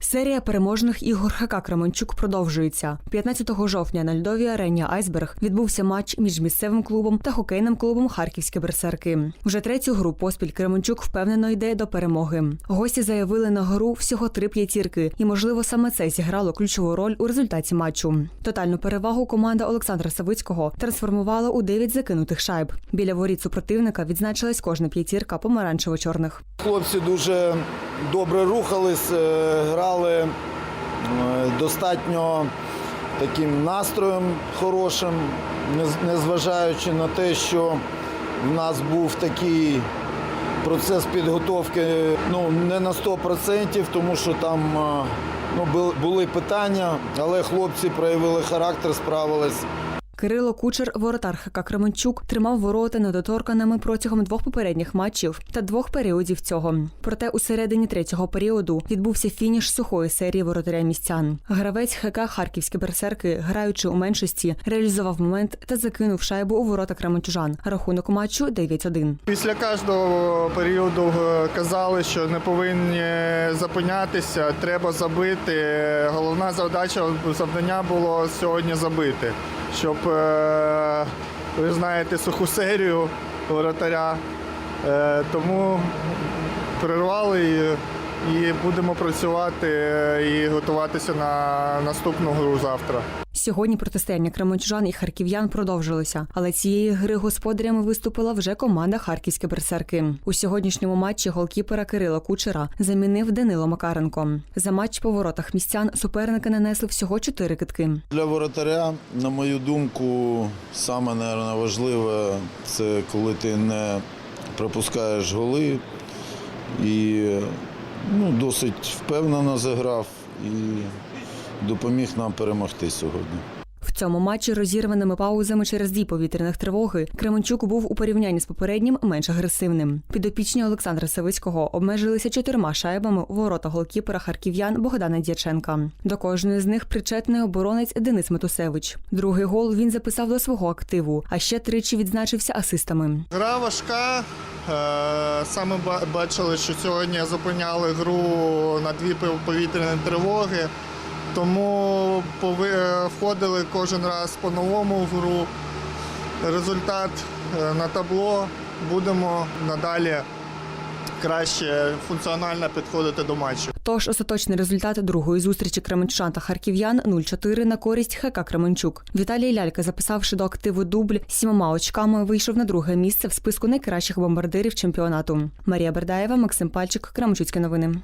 Серія переможних ігор ХК Кременчук продовжується. 15 жовтня на льодовій арені Айсберг відбувся матч між місцевим клубом та хокейним клубом Харківські берсерки. Вже третю гру поспіль Кременчук впевнено йде до перемоги. Гості заявили на гру всього три п'ятірки, і можливо саме це зіграло ключову роль у результаті матчу. Тотальну перевагу команда Олександра Савицького трансформувала у 9 закинутих шайб. Біля воріт супротивника відзначилась кожна п'ятірка помаранчево-чорних. Хлопці дуже добре рухались, е, грали е, достатньо таким настроєм хорошим, незважаючи на те, що в нас був такий процес підготовки ну, не на 100%, тому що там е, ну, були питання, але хлопці проявили характер, справились. Кирило Кучер, воротар ХК Кременчук, тримав ворота недоторканими протягом двох попередніх матчів та двох періодів цього. Проте у середині третього періоду відбувся фініш сухої серії воротаря містян. Гравець ХК Харківські берсерки, граючи у меншості, реалізував момент та закинув шайбу у ворота кременчужан. Рахунок матчу 9-1. Після кожного періоду е, казали, що не повинні зупинятися, треба забити. Головна завдача завдання було сьогодні забити, щоб ви знаєте суху серію воротаря. Е, Тому перервали і, і будемо працювати е, і готуватися на наступну гру завтра. Сьогодні протистояння кременчужан і харків'ян продовжилося, але цієї гри господарями виступила вже команда Харківські берсерки. У сьогоднішньому матчі голкіпера Кирила Кучера замінив Данило Макаренко. За матч по воротах містян суперники нанесли всього чотири китки. Для воротаря, на мою думку, саме наверное, важливе це коли ти не пропускаєш голи і ну, досить впевнено заграв і допоміг нам перемогти сьогодні. В цьому матчі розірваними паузами через дві повітряних тривоги Кременчук був у порівнянні з попереднім менш агресивним. Підопічні Олександра Савицького обмежилися чотирма шайбами у ворота голкіпера харків'ян Богдана Дяченка. До кожної з них причетний оборонець Денис Метусевич. Другий гол він записав до свого активу, а ще тричі відзначився асистами. Гра важка. Е, Саме ба- бачили, що сьогодні зупиняли гру на дві повітряні тривоги, тому е, входили кожен раз по-новому в гру. Результат е, на табло. Будемо надалі краще функціонально підходити до матчу. Тож остаточний результат другої зустрічі Кременчан та харків'ян 0-4 на користь ХК Кременчук. Віталій Лялька, записавши до активу дубль сімома очками, вийшов на друге місце в списку найкращих бомбардирів чемпіонату. Марія Бердаєва, Максим Пальчик, Кременчуцькі новини.